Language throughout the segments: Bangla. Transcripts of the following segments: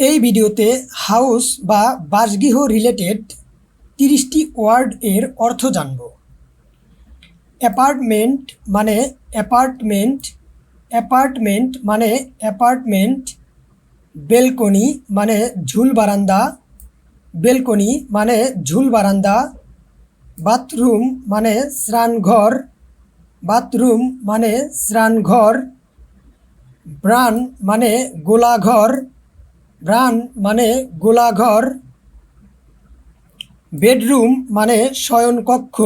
এই ভিডিওতে হাউস বা বাসগৃহ রিলেটেড তিরিশটি ওয়ার্ড এর অর্থ জানব। অ্যাপার্টমেন্ট মানে অ্যাপার্টমেন্ট অ্যাপার্টমেন্ট মানে অ্যাপার্টমেন্ট, বেলকনি মানে ঝুল বারান্দা, বেলকনি মানে ঝুল বারান্দা, বাথরুম মানে স্নানঘর বাথরুম মানে স্নানঘর ব্রান মানে গোলাঘর ব্রান মানে গোলাঘর, বেডরুম মানে শয়নকক্ষ,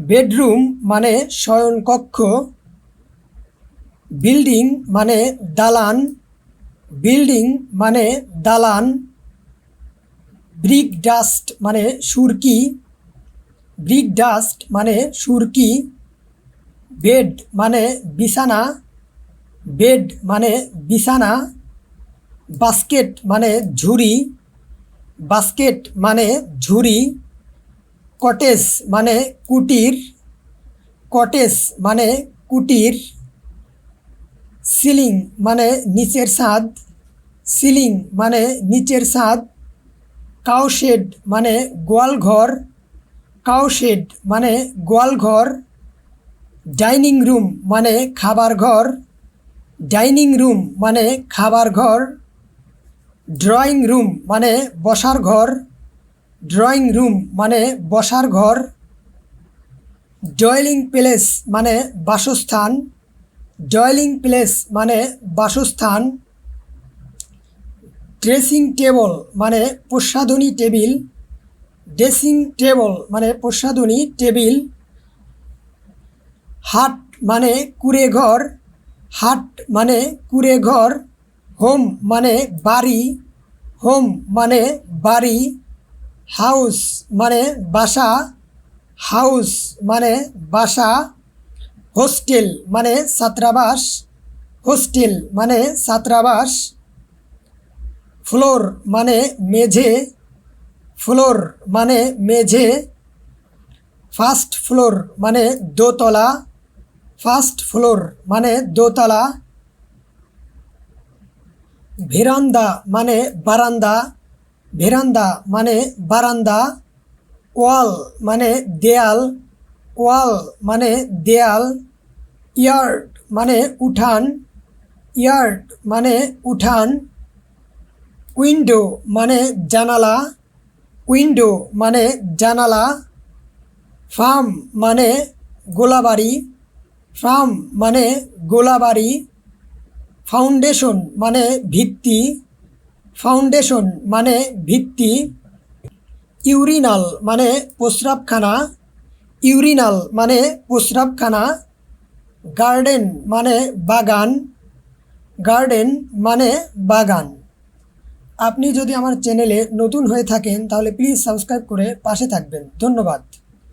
বেডরুম মানে শয়নকক্ষ, বিল্ডিং মানে দালান, বিল্ডিং মানে দালান ব্রিক ডাস্ট মানে সুরকি ব্রিক ডাস্ট মানে সুরকি, বেড মানে বিছানা, বেড মানে বিছানা বাস্কেট মানে ঝুড়ি, বাস্কেট মানে ঝুড়ি, কটেজ মানে কুটির, কটেজ মানে কুটির, সিলিং মানে নিচের ছাদ, সিলিং মানে নিচের ছাদ, কাউশেড মানে গোয়ালঘর কাউশেড মানে গোয়ালঘর ডাইনিং রুম মানে খাবার ঘর, ডাইনিং রুম মানে খাবার ঘর ড্রয়িং রুম মানে বসার ঘর। ড্রয়িং রুম মানে বসার ঘর। ডয়েলিং প্লেস মানে বাসস্থান। ডয়েলিং প্লেস মানে বাসস্থান। ড্রেসিং টেবল মানে প্রসাধনী টেবিল। ড্রেসিং টেবল মানে প্রসাধনী টেবিল। হাট মানে কুড়ে ঘর। হাট মানে কুড়ে ঘর। হোম মানে বাড়ি হোম মানে বাড়ি হাউস মানে বাসা হাউস মানে বাসা হোস্টেল মানে ছাত্রাবাস হোস্টেল মানে ছাত্রাবাস ফ্লোর মানে মেঝে ফ্লোর মানে মেঝে ফার্স্ট ফ্লোর মানে দোতলা ফার্স্ট ফ্লোর মানে দোতলা ভেরান্দা মানে বারান্দা, ভেরান্দা মানে বারান্দা, ওয়াল মানে দেয়াল, ওয়াল মানে দেয়াল, ইয়ার্ড মানে উঠান, ইয়ার্ড মানে উঠান, উইন্ডো মানে জানালা, উইন্ডো মানে জানালা, ফার্ম মানে গোলাবাড়ি, ফার্ম মানে গোলাবাড়ি ফাউন্ডেশন মানে ভিত্তি ফাউন্ডেশন মানে ভিত্তি ইউরিনাল মানে প্রস্রাবখানা ইউরিনাল মানে প্রস্রাবখানা গার্ডেন মানে বাগান গার্ডেন মানে বাগান। আপনি যদি আমার চ্যানেলে নতুন হয়ে থাকেন, তাহলে প্লিজ সাবস্ক্রাইব করে পাশে থাকবেন। ধন্যবাদ।